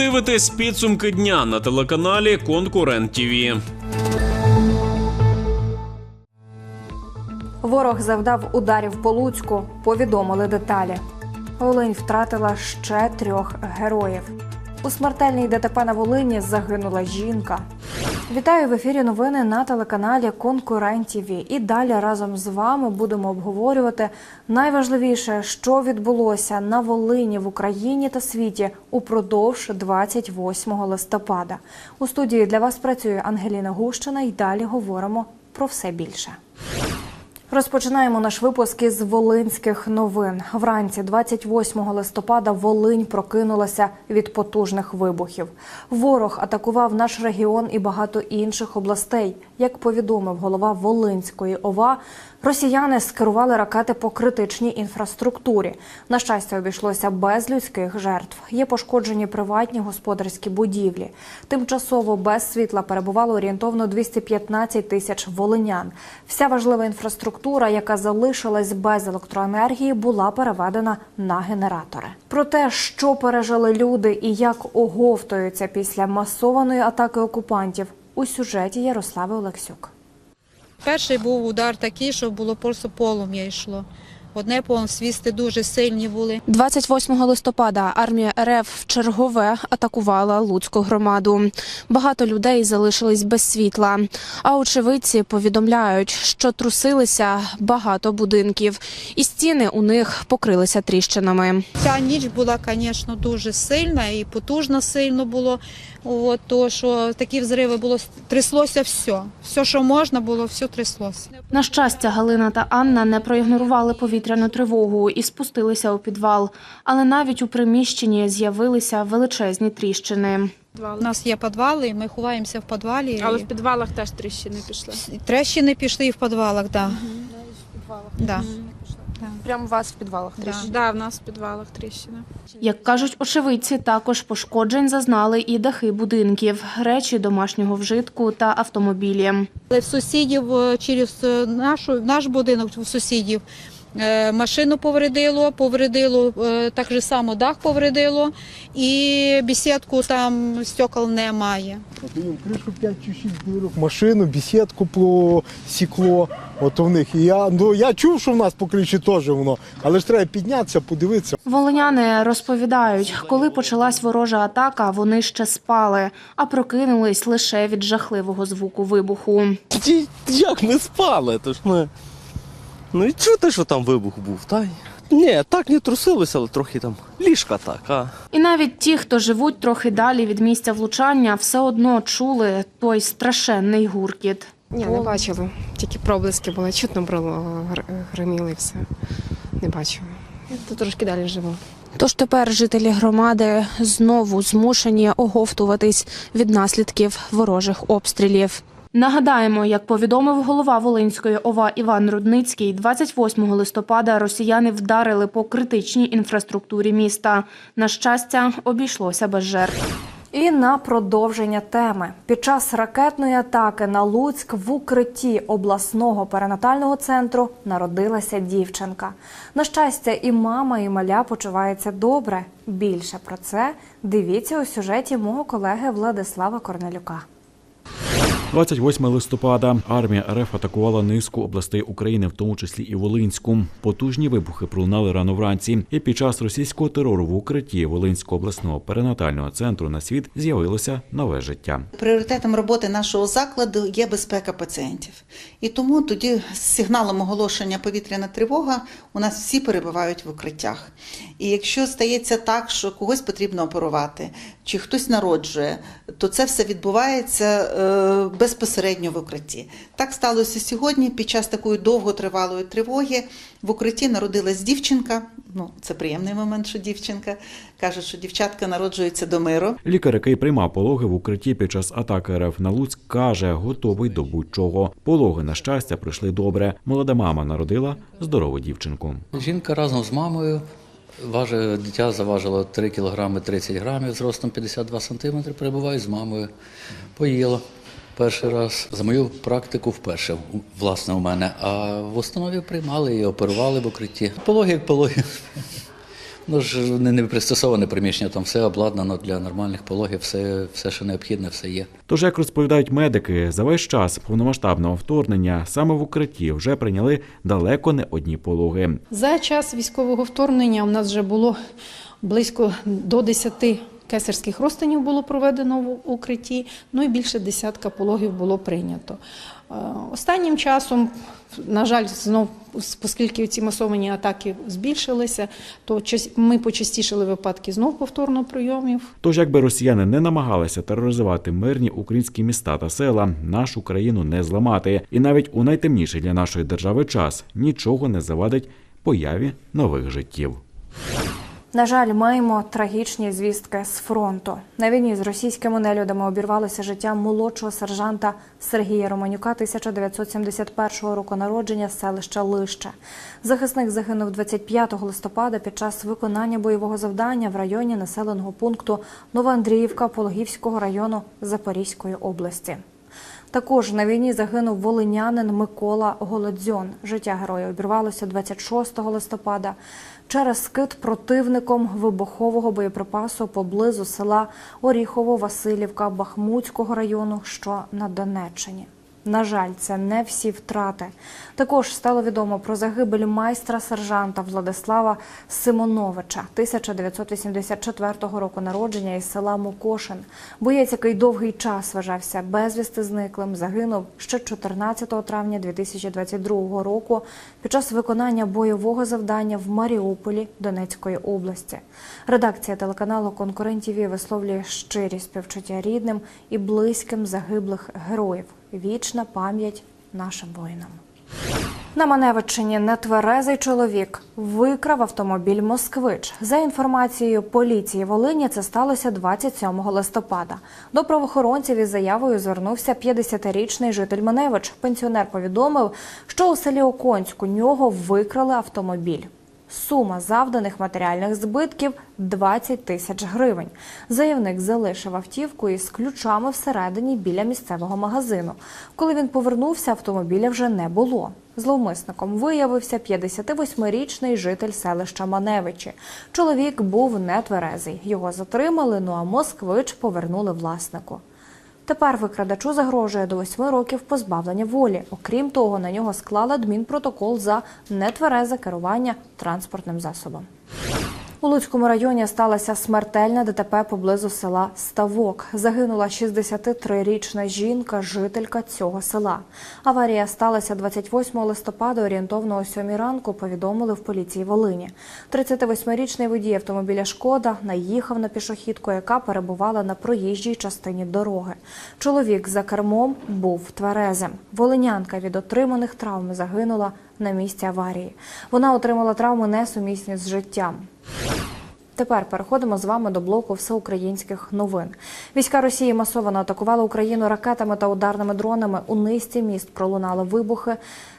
дивитесь підсумки дня на телеканалі Конкурент ТІВІ. Ворог завдав ударів по Луцьку. Повідомили деталі. Олень втратила ще трьох героїв. У смертельній ДТП на Волині загинула жінка. Вітаю в ефірі новини на телеканалі Конкурент. І далі разом з вами будемо обговорювати найважливіше, що відбулося на Волині в Україні та світі упродовж 28 листопада. У студії для вас працює Ангеліна Гущина і далі говоримо про все більше. Розпочинаємо наш випуск із волинських новин. Вранці 28 листопада Волинь прокинулася від потужних вибухів. Ворог атакував наш регіон і багато інших областей. Як повідомив голова Волинської ОВА, росіяни скерували ракети по критичній інфраструктурі. На щастя, обійшлося без людських жертв. Є пошкоджені приватні господарські будівлі. Тимчасово без світла перебувало орієнтовно 215 тисяч волинян. Вся важлива інфраструктура, яка залишилась без електроенергії, була переведена на генератори. Про те, що пережили люди і як оговтуються після масованої атаки окупантів, у сюжеті Ярослави Олексюк. Перший був удар такий, що було просто полум'я йшло. Одне полум'я, свісти дуже сильні були. 28 листопада армія РФ в чергове атакувала Луцьку громаду. Багато людей залишились без світла. А очевидці повідомляють, що трусилися багато будинків, і стіни у них покрилися тріщинами. Ця ніч була, звісно, дуже сильна і потужно сильно було. От, то, що такі взриви було, тряслося все. Все, що можна було, все тряслося. На щастя, Галина та Анна не проігнорували повітряну тривогу і спустилися у підвал. Але навіть у приміщенні з'явилися величезні тріщини. У нас є підвали, ми ховаємося в підвалі. Але в підвалах теж тріщини пішли. Трещини пішли і в підвалах, так. Да. Да. Прямо у вас в підвалах Да. тріщини? Да, в нас в підвалах тріщина. Як кажуть очевидці, також пошкоджень зазнали і дахи будинків, речі домашнього вжитку та автомобілі. Але в сусідів е, через е, нашу, наш будинок в сусідів машину повредило, повредило е, так же само дах повредило, і бесідку там стекол немає. Кришу 5 чи 6 дірок. Машину, бесідку посікло. От у них. І я, ну, я чув, що в нас по криші теж воно, але ж треба піднятися, подивитися. Волиняни розповідають, коли почалась ворожа атака, вони ще спали, а прокинулись лише від жахливого звуку вибуху. Як ми спали? То ж ми. Ну і чути, що там вибух був, та й. Ні, так не трусилося, але трохи там ліжка так, а. І навіть ті, хто живуть трохи далі від місця влучання, все одно чули той страшенний гуркіт. Ні, не бачили. Тільки проблиски були. Чутно гр- гриміли і все. Не бачила. Я тут трошки далі живу. Тож тепер жителі громади знову змушені оговтуватись від наслідків ворожих обстрілів. Нагадаємо, як повідомив голова Волинської ОВА Іван Рудницький, 28 листопада росіяни вдарили по критичній інфраструктурі міста. На щастя, обійшлося без жертв. І на продовження теми під час ракетної атаки на Луцьк в укритті обласного перинатального центру народилася дівчинка. На щастя, і мама, і маля почуваються добре. Більше про це дивіться у сюжеті мого колеги Владислава Корнелюка. 28 листопада армія РФ атакувала низку областей України, в тому числі і Волинську. Потужні вибухи пролунали рано вранці. І під час російського терору в укритті Волинського обласного перинатального центру на світ з'явилося нове життя. Пріоритетом роботи нашого закладу є безпека пацієнтів. І тому тоді з сигналом оголошення повітряна тривога у нас всі перебувають в укриттях. І якщо стається так, що когось потрібно оперувати, чи хтось народжує, то це все відбувається е, безпосередньо в укритті. Так сталося сьогодні. Під час такої довготривалої тривоги в укритті народилась дівчинка. Ну, це приємний момент, що дівчинка кажуть, що дівчатка народжується до миру. Лікар, який приймав пологи в укритті під час атаки РФ на Луцьк, каже, готовий до будь-чого. Пологи на щастя прийшли добре. Молода мама народила здорову дівчинку. Жінка разом з мамою важить, дитя заважило 3 кг 30 грамів, зростом 52 сантиметри, перебуваю з мамою. Поїла перший раз. За мою практику вперше, власне, у мене. А в установі приймали і оперували в укритті. Пологи як пологи. Ну ж не, не пристосоване приміщення, там все обладнано для нормальних пологів, все, все, що необхідне, все є. Тож, як розповідають медики, за весь час повномасштабного вторгнення саме в укритті вже прийняли далеко не одні пологи. За час військового вторгнення у нас вже було близько до 10 кесарських розтинів було проведено в укритті, ну і більше десятка пологів було прийнято. Е, Останнім часом, на жаль, знов, оскільки ці масовані атаки збільшилися, то ми почастішили випадки знов повторно прийомів. Тож, якби росіяни не намагалися тероризувати мирні українські міста та села, нашу країну не зламати. І навіть у найтемніший для нашої держави час нічого не завадить появі нових життів. На жаль, маємо трагічні звістки з фронту. На війні з російськими нелюдами обірвалося життя молодшого сержанта Сергія Романюка 1971 року народження з селища Лище. Захисник загинув 25 листопада під час виконання бойового завдання в районі населеного пункту Новоандріївка Пологівського району Запорізької області. Також на війні загинув волинянин Микола Голодзьон. Життя героя обірвалося 26 листопада через скид противником вибухового боєприпасу поблизу села Оріхово-Василівка Бахмутського району, що на Донеччині. На жаль, це не всі втрати. Також стало відомо про загибель майстра сержанта Владислава Симоновича 1984 року народження із села Мукошин. Боєць, який довгий час вважався безвісти зниклим, загинув ще 14 травня 2022 року під час виконання бойового завдання в Маріуполі Донецької області. Редакція телеканалу Конкурентів висловлює щирі співчуття рідним і близьким загиблих героїв. Вічна пам'ять нашим воїнам. На Маневичині нетверезий чоловік викрав автомобіль Москвич. За інформацією поліції Волині, це сталося 27 листопада. До правоохоронців із заявою звернувся 50-річний житель Маневич. Пенсіонер повідомив, що у селі Оконськ у нього викрали автомобіль. Сума завданих матеріальних збитків 20 тисяч гривень. Заявник залишив автівку із ключами всередині біля місцевого магазину. Коли він повернувся, автомобіля вже не було. Зловмисником виявився 58-річний житель селища Маневичі. Чоловік був нетверезий. Його затримали, ну а москвич повернули власнику. Тепер викрадачу загрожує до восьми років позбавлення волі. Окрім того, на нього склали адмінпротокол за нетверезе керування транспортним засобом. У Луцькому районі сталося смертельне ДТП поблизу села Ставок. Загинула 63-річна жінка, жителька цього села. Аварія сталася 28 листопада, орієнтовно о 7 ранку, повідомили в поліції Волині. 38-річний водій автомобіля Шкода наїхав на пішохідку, яка перебувала на проїжджій частині дороги. Чоловік за кермом був тверезим. Волинянка від отриманих травм загинула на місці аварії. Вона отримала травми несумісні з життям. Тепер переходимо з вами до блоку всеукраїнських новин. Війська Росії масово атакували Україну ракетами та ударними дронами. У низці міст пролунали вибухи.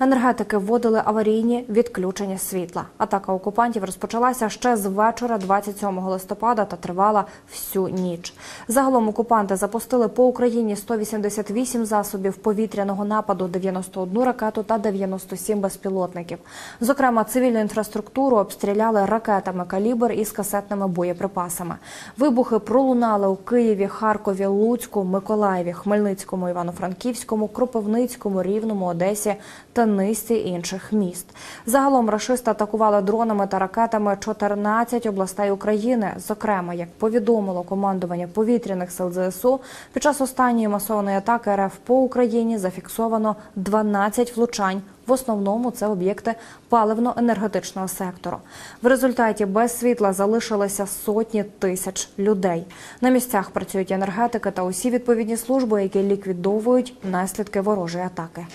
Енергетики вводили аварійні відключення світла. Атака окупантів розпочалася ще з вечора 27 листопада та тривала всю ніч. Загалом окупанти запустили по Україні 188 засобів повітряного нападу, 91 ракету та 97 безпілотників. Зокрема, цивільну інфраструктуру обстріляли ракетами калібр із касетними боєприпасами. Вибухи пролунали у Києві, Харкові, Луцьку, Миколаєві, Хмельницькому, Івано-Франківському, Кропивницькому, Рівному, Одесі та низці інших міст. Загалом рашисти атакували дронами та ракетами 14 областей України. Зокрема, як повідомило командування повітряних сил ЗСУ, під час останньої масованої атаки РФ по Україні зафіксовано 12 влучань. В основному це об'єкти паливно-енергетичного сектору. В результаті без світла залишилися сотні тисяч людей. На місцях працюють енергетики та усі відповідні служби, які ліквідовують наслідки ворожої атаки.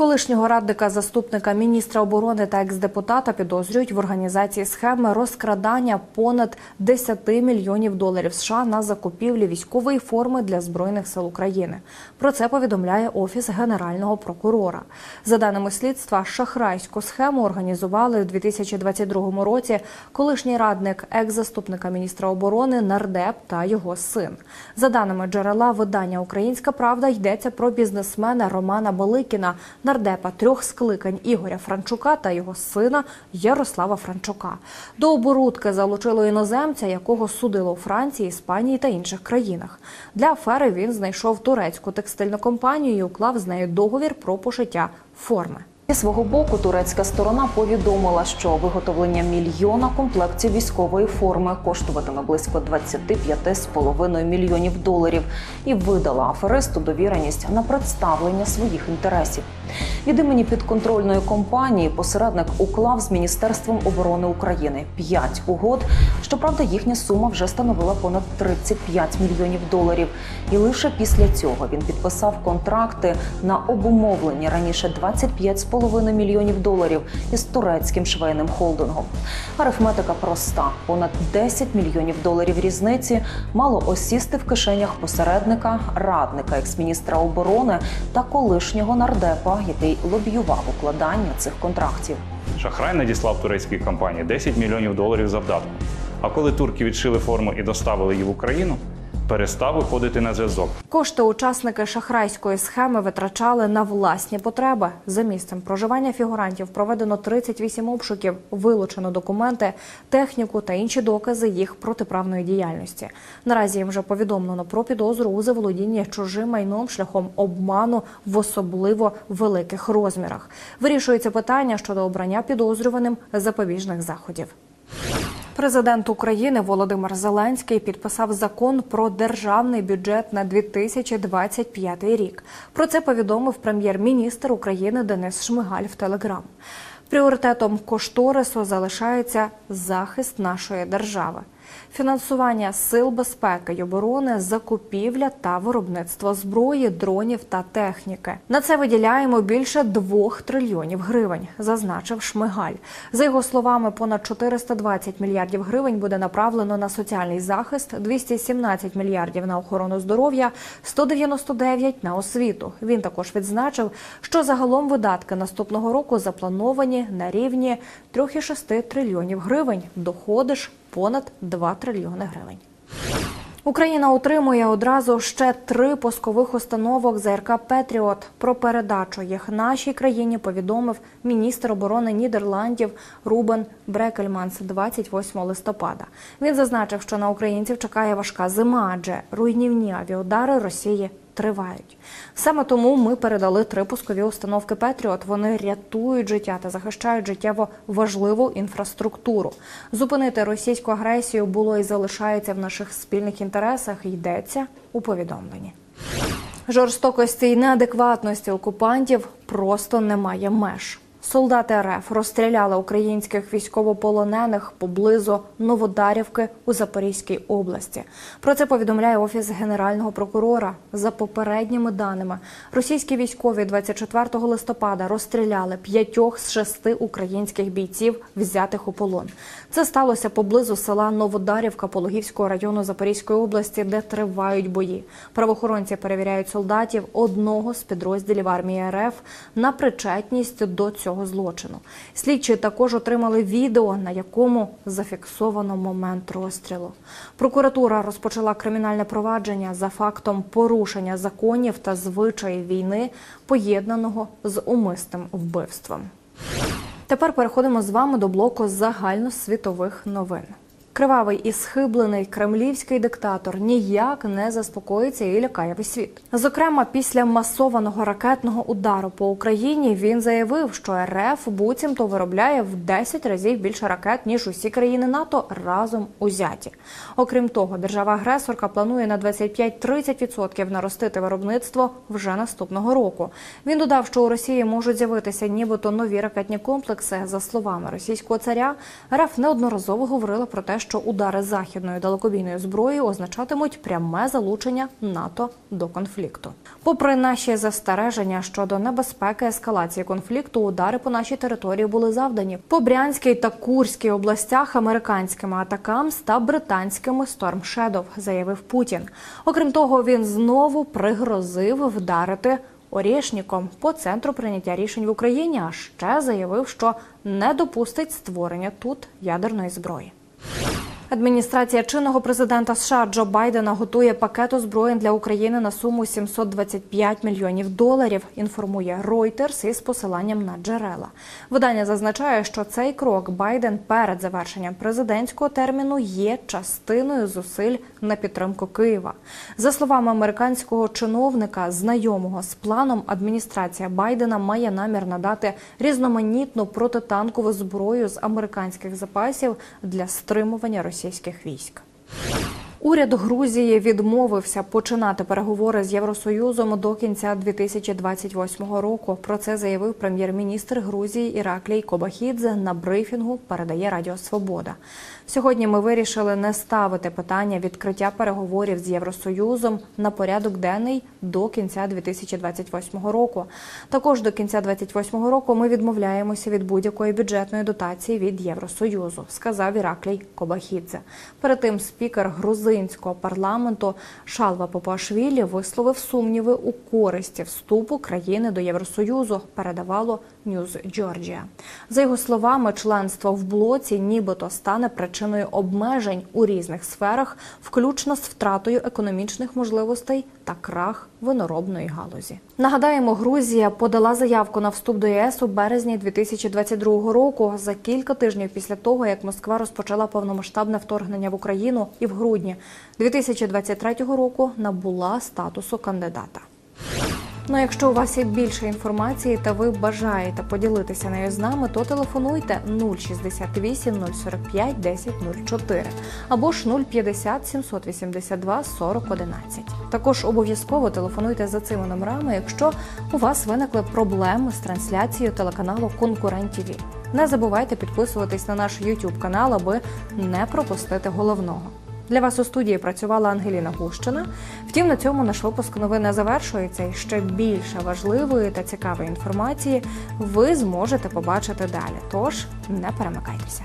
Колишнього радника заступника міністра оборони та екс-депутата підозрюють в організації схеми розкрадання понад 10 мільйонів доларів США на закупівлі військової форми для збройних сил України. Про це повідомляє офіс генерального прокурора. За даними слідства, шахрайську схему організували у 2022 році колишній радник екс-заступника міністра оборони нардеп та його син. За даними джерела видання Українська Правда йдеться про бізнесмена Романа Баликіна. Нардепа трьох скликань Ігоря Франчука та його сина Ярослава Франчука. До оборудки залучило іноземця, якого судило у Франції, Іспанії та інших країнах. Для афери він знайшов турецьку текстильну компанію і уклав з нею договір про пошиття форми. Зі свого боку, турецька сторона повідомила, що виготовлення мільйона комплектів військової форми коштуватиме близько 25,5 мільйонів доларів і видала аферисту довіреність на представлення своїх інтересів. Від імені підконтрольної компанії посередник уклав з Міністерством оборони України п'ять угод. Щоправда, їхня сума вже становила понад 35 мільйонів доларів. І лише після цього він підписав контракти на обумовлені раніше 25,5 мільйонів доларів із турецьким швейним холдингом. Арифметика проста: понад 10 мільйонів доларів різниці мало осісти в кишенях посередника, радника екс-міністра оборони та колишнього нардепа, який лобіював укладання цих контрактів. Шахрай надіслав турецькій компанії 10 мільйонів доларів завдатку. А коли турки відшили форму і доставили її в Україну, перестав виходити на зв'язок. Кошти учасники шахрайської схеми витрачали на власні потреби. За місцем проживання фігурантів проведено 38 обшуків, вилучено документи, техніку та інші докази їх протиправної діяльності. Наразі їм вже повідомлено про підозру у заволодінні чужим майном шляхом обману в особливо великих розмірах. Вирішується питання щодо обрання підозрюваним запобіжних заходів. Президент України Володимир Зеленський підписав закон про державний бюджет на 2025 рік. Про це повідомив прем'єр-міністр України Денис Шмигаль в Телеграм. Пріоритетом кошторису залишається захист нашої держави. Фінансування сил безпеки й оборони, закупівля та виробництво зброї, дронів та техніки. На це виділяємо більше двох трильйонів гривень, зазначив Шмигаль. За його словами, понад 420 мільярдів гривень буде направлено на соціальний захист, 217 мільярдів на охорону здоров'я, 199 на освіту. Він також відзначив, що загалом видатки наступного року заплановані на рівні 3,6 трильйонів гривень. Доходи ж понад 2 трильйони гривень. Україна отримує одразу ще три пускових установок ЗРК Петріот. Про передачу їх нашій країні повідомив міністр оборони Нідерландів Рубен Брекельманс 28 листопада. Він зазначив, що на українців чекає важка зима, адже руйнівні авіаудари Росії тривають. Саме тому ми передали три пускові установки Петріот. Вони рятують життя та захищають життєво важливу інфраструктуру. Зупинити російську агресію було і залишається в наших спільних інтересах. Йдеться у повідомленні. Жорстокості і неадекватності окупантів просто немає меж. Солдати РФ розстріляли українських військовополонених поблизу Новодарівки у Запорізькій області. Про це повідомляє офіс генерального прокурора. За попередніми даними, російські військові 24 листопада розстріляли п'ятьох з шести українських бійців, взятих у полон. Це сталося поблизу села Новодарівка Пологівського району Запорізької області, де тривають бої. Правоохоронці перевіряють солдатів одного з підрозділів армії РФ на причетність до цього злочину. Слідчі також отримали відео, на якому зафіксовано момент розстрілу. Прокуратура розпочала кримінальне провадження за фактом порушення законів та звичаїв війни, поєднаного з умисним вбивством. Тепер переходимо з вами до блоку загальносвітових новин. Кривавий і схиблений кремлівський диктатор ніяк не заспокоїться і лякає весь світ. Зокрема, після масованого ракетного удару по Україні він заявив, що РФ буцімто виробляє в 10 разів більше ракет ніж усі країни НАТО разом узяті. Окрім того, держава-агресорка планує на 25-30% наростити виробництво вже наступного року. Він додав, що у Росії можуть з'явитися нібито нові ракетні комплекси. За словами російського царя, РФ неодноразово говорила про те, що удари західної далекобійної зброї означатимуть пряме залучення НАТО до конфлікту. Попри наші застереження щодо небезпеки ескалації конфлікту, удари по нашій території були завдані по Брянській та Курській областях американськими атакам та британськими Storm Shadow, заявив Путін. Окрім того, він знову пригрозив вдарити. Орєшніком по центру прийняття рішень в Україні, а ще заявив, що не допустить створення тут ядерної зброї. you Адміністрація чинного президента США Джо Байдена готує пакет озброєнь для України на суму 725 мільйонів доларів. Інформує Reuters із посиланням на джерела. Видання зазначає, що цей крок Байден перед завершенням президентського терміну є частиною зусиль на підтримку Києва. За словами американського чиновника, знайомого з планом, адміністрація Байдена має намір надати різноманітну протитанкову зброю з американських запасів для стримування російських військ. Уряд Грузії відмовився починати переговори з Євросоюзом до кінця 2028 року. Про це заявив прем'єр-міністр Грузії Іраклій Кобахідзе на брифінгу. Передає Радіо Свобода. Сьогодні ми вирішили не ставити питання відкриття переговорів з Євросоюзом на порядок денний до кінця 2028 року. Також до кінця 2028 року ми відмовляємося від будь-якої бюджетної дотації від Євросоюзу, сказав Іраклій Кобахідзе. Перед тим спікер грузинського парламенту Шалва Попашвілі висловив сумніви у користі вступу країни до Євросоюзу. Передавало News Georgia. За його словами, членство в блоці нібито стане причиною обмежень у різних сферах, включно з втратою економічних можливостей та крах виноробної галузі. Нагадаємо, Грузія подала заявку на вступ до ЄС у березні 2022 року за кілька тижнів після того, як Москва розпочала повномасштабне вторгнення в Україну, і в грудні 2023 року набула статусу кандидата. Ну, а якщо у вас є більше інформації та ви бажаєте поділитися нею з нами, то телефонуйте 068 045 1004 або ж 050 782 40 11. Також обов'язково телефонуйте за цими номерами, якщо у вас виникли проблеми з трансляцією телеканалу Конкурент ТІВІ. Не забувайте підписуватись на наш YouTube канал, аби не пропустити головного. Для вас у студії працювала Ангеліна Гущина. Втім, на цьому наш випуск новини завершується. І ще більше важливої та цікавої інформації ви зможете побачити далі. Тож не перемикайтеся.